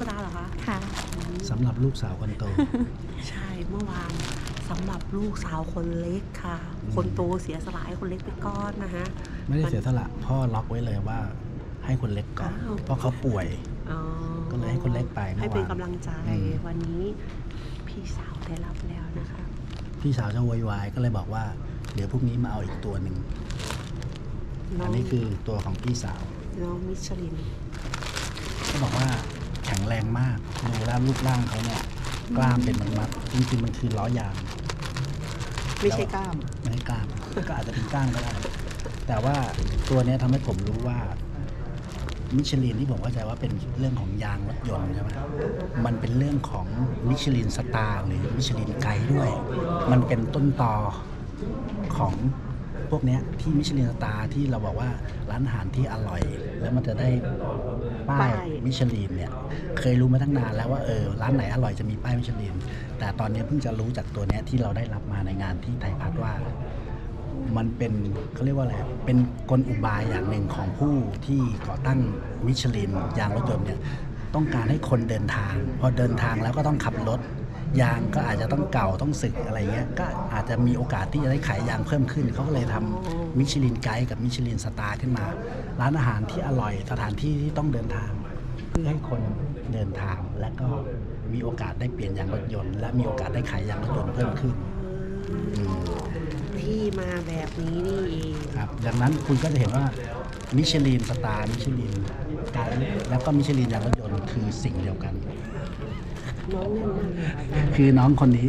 กตาเหรอคะค่ะ สำหรับลูกสาวคนโต ใช่เมื่อวานสำหรับลูกสาวคนเล็กค่ะคนโตเสียสละให้คนเล็กไปก้อนนะฮะ ไม่ได้เสียสละพ่อล็อกไว้เลยว่า ให้คนเล็กก่อน อ้าว เพราะเขาป่วย อ๋อก็เลยให้คนเล็กไปเมื่อวานให้เป็นกำลังใจอืม วันนี้พี่สาวได้รับแล้วนะคะ พี่สาวจะโวยวายก็เลยบอกว่า เดี๋ยวพรุ่งนี้มาเอาอีกตัวหนึ่งน้อัองนนี้คือตัวของพี่สาวน้องมิชลิน ก็บอกว่าแข็ งแรงมาก ดูแล้วรูปร่างเขาเนี่ยกล้ามเป็นมัดๆจริงๆมันคือล้อยาง ไม่ใช่กล้าม ไม่ให้กล้าม ก็อาจจะเป็นกล้ามก็ได้ แต่ว่าตัวเนี้ยทำให้ผมรู้ว่า มิชลินที่ผมเข้าใจว่าเป็นเรื่องของยางรถยนต์ใช่ไหมมันเป็นเรื่องของมิชลินสตาร์หรือมิชลินไกด์ด้วย มันเป็นต้นตอของ พวกเนี้ยที่มิชลินสตาร์ที่เราบอกว่าร้านอาหารที่อร่อย แล้วมันจะได้ป้ายป้ายมิชลินเนี่ยเคยรู้มาตั้งนานแล้วว่าเออร้านไหนอร่อยจะมีป้ายมิชลิน แต่ตอนนี้เพิ่งจะรู้จากตัวเนี้ยที่เราได้รับมาในงานที่ไทยพัฒน์ว่า มันเป็นเขาเรียกว่าอะไรเป็นกลอุบายอย่างหนึ่งของผู้ที่ก่อตั้งมิชลินยางรถยนต์เนี่ยต้องการให้คนเดินทาง พอเดินทางแล้วก็ต้องขับรถ ยางก็อาจจะต้องเก่าต้องสึกอะไรเงี้ยก็อาจจะมีโอกาสที่จะได้ขายยางเพิ่มขึ้น เขาก็เลยทำมิชลินไกด์กับมิชลินสตาร์ขึ้นมา ร้านอาหารที่อร่อยสถานที่ที่ต้องเดินทาง เพื่อให้คนเดินทางและก็มีโอกาสได้เปลี่ยนยางรถยนต์ และมีโอกาสได้ขายยางรถยนต์เพิ่มขึ้นอืม ที่มาแบบนี้นี่เองครับดังนั้นคุณก็จะเห็นว่ามิชลินสตาร์มิชลินไกด์แล้วก็มิชลินยางรถยนต์คือสิ่งเดียวกัน น้องแน่นมากเลยค่ะคือน้องคนนี้